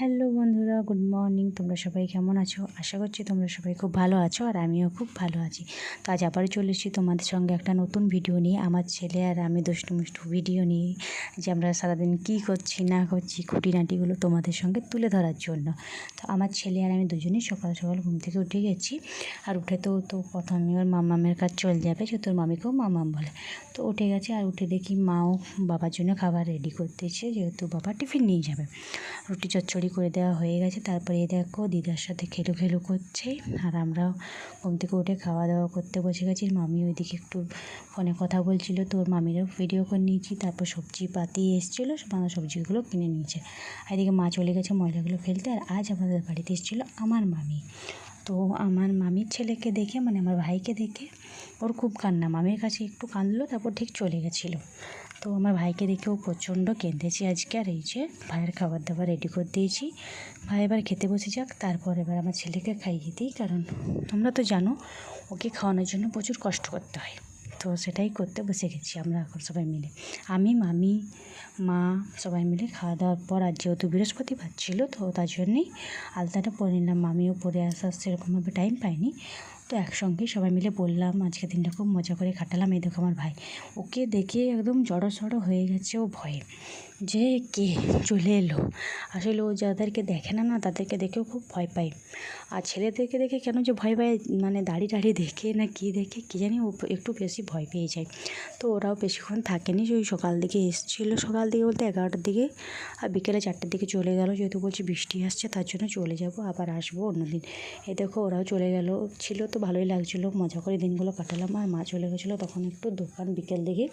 Hello বন্ধুরা, good morning. তোমরা সবাই কেমন আছো? আশা করছি তোমরা সবাই খুব ভালো আছো আর আমিও খুব ভালো আছি। তো আজ আবার চলে এসেছি তোমাদের সঙ্গে একটা নতুন ভিডিও নিয়ে। আমার ছেলে আর আমি দুষ্টু মিষ্টু ভিডিও নিয়ে যে আমরা সারাদিন কী করছি, না করছি, খুঁটিনাটিগুলো তোমাদের সঙ্গে তুলে ধরার জন্য। তো আমার ছেলে আর আমি দুজনেই সকাল সকাল ঘুম থেকে উঠে গেছি। আর উঠে তো তো প্রথমে ওর মামামের কাজ চলে যাবে, সে তোর মামিকেও মামাম বলে। তো উঠে গেছে আর উঠে দেখি মাও বাবার জন্য খাবার রেডি করতেছে, যেহেতু বাবা টিফিন নিয়ে যাবে। রুটি চচ্চড়ি করে দেওয়া হয়ে গেছে। তারপরে দেখো দিদার সাথে খেলু খেলু করছে। আর আমরাও ঘুম থেকে উঠে খাওয়া দাওয়া করতে বসে গেছি। মামি ওইদিকে একটু ফোনে কথা বলছিল। তো ওর মামিরও ভিডিও করে নিয়েছি। তারপর সবজি পাতি এসেছিল। বাংলা সবজিগুলো কিনে নিয়েছে। আর এদিকে মা চলে গেছে ময়লাগুলো ফেলতে। আর আজ আমাদের বাড়িতে এসেছিল আমার মামি। তো আমার মামির ছেলেকে দেখে মানে আমার ভাইকে দেখে, ওর খুব কান্না। মামির কাছে একটু কাঁদলো, তারপর ঠিক চলে গেছিল। তো আমার ভাইকে দেখেও প্রচণ্ড কেঁদেছি আজকে, আর এই যে ভাইয়ের খাবার দাবার রেডি করে দিয়েছি। ভাই এবার খেতে বসে যাক, তারপর এবার আমার ছেলেকে খাইয়ে দিই, কারণ তোমরা তো জানো, ওকে খাওয়ানোর জন্য প্রচুর কষ্ট করতে হয়। তো সেটাই করতে বসে গেছি আমরা এখন সবাই মিলে। আমি, মামি, মা সবাই মিলে খাওয়া দাওয়ার পর, আর যেহেতু বৃহস্পতিবার ছিল, তো তার জন্যেই আলতাটা পরে নিলাম। মামিও পরে আসার সেরকমভাবে টাইম পাইনি। তো একসঙ্গে সবাই মিলে বললাম, আজকে দিনটা খুব মজা করে কাটালাম। এই দেখো আমার ভাই। ওকে দেখে একদম জড়ো সড়ো হয়ে গেছে ও ভয়ে। যে কে চলে এলো? আসলে ও যাদেরকে দেখে না না তাদেরকে দেখেও খুব ভয় পায়। আর ছেলেদেরকে দেখে কেন যে ভয় পায়? মানে দাড়ি টাড়ি দেখে না কী দেখে, কী জানি ও একটু বেশি ভয় পেয়ে যায়। তো ওরাও বেশিক্ষণ থাকেনি, ওই সকাল দিকে এসেছিল। সকাল দিকে বলতে এগারোটার দিকে আর বিকেলে চারটের দিকে চলে গেলো। যেহেতু বলছি বৃষ্টি আসছে, তার জন্য চলে যাব, আবার আসব অন্যদিন। এ দেখো ওরাও চলে গেলো। ছিল তো ভালোই লাগছিল। মজা করে দিনগুলো কাটালাম আর মা চলে গেছিল তখন একটু দোকান বিকেল দিকে।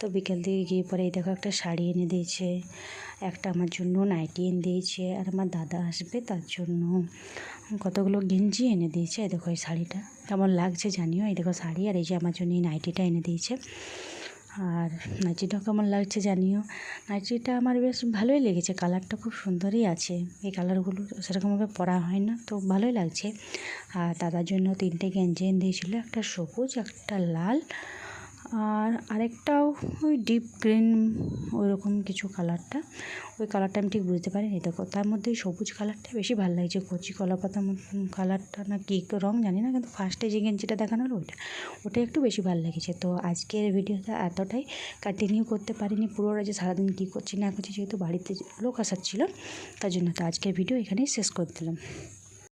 তো বিকেল দিকে গিয়ে পরে এই দেখো একটা শাড়ি এনে দিয়েছে, একটা আমার জন্য নাইটি এনে দিয়েছে আর আমার দাদা আসবে তার জন্য। কতগুলো গেঞ্জি এনে দিয়েছে, এই দেখো এই শাড়িটা। কেমন লাগছে জানিও, এই দেখো শাড়ি আর এই যে আমার জন্য এই নাইটিটা এনে দিয়েছে। আর নাইটিটাও কেমন লাগছে জানিও। নাইটিটা আমার বেশ ভালোই লেগেছে, কালারটা খুব সুন্দরই আছে। এই কালারগুলো সেরকমভাবে পরা হয় না, তো ভালোই লাগছে। আর দাদার জন্য তিনটে গেঞ্জি এনে দিয়েছিলো, একটা সবুজ, একটা লাল। আর আরেকটাও ওই ডিপ গ্রিন ওইরকম কিছু কালারটা ওই কালারটা আমি ঠিক বুঝতে পারিনি। দেখো, তার মধ্যে সবুজ কালারটা বেশি ভালো লাগছে। কচি কলা পাতা কালারটা না কী রঙ জানি না, কিন্তু ফার্স্টে যে গেঞ্জিটা দেখানো হলো, ওইটা, ওটা একটু বেশি ভালো লেগেছে। তো আজকের ভিডিওটা এতটাই। কন্টিনিউ করতে পারিনি পুরোটা যে সারাদিন কী করছি না করছি যেহেতু বাড়িতে লোক আসার ছিল, তার জন্য তো আজকের ভিডিও এখানেই শেষ করে দিলাম।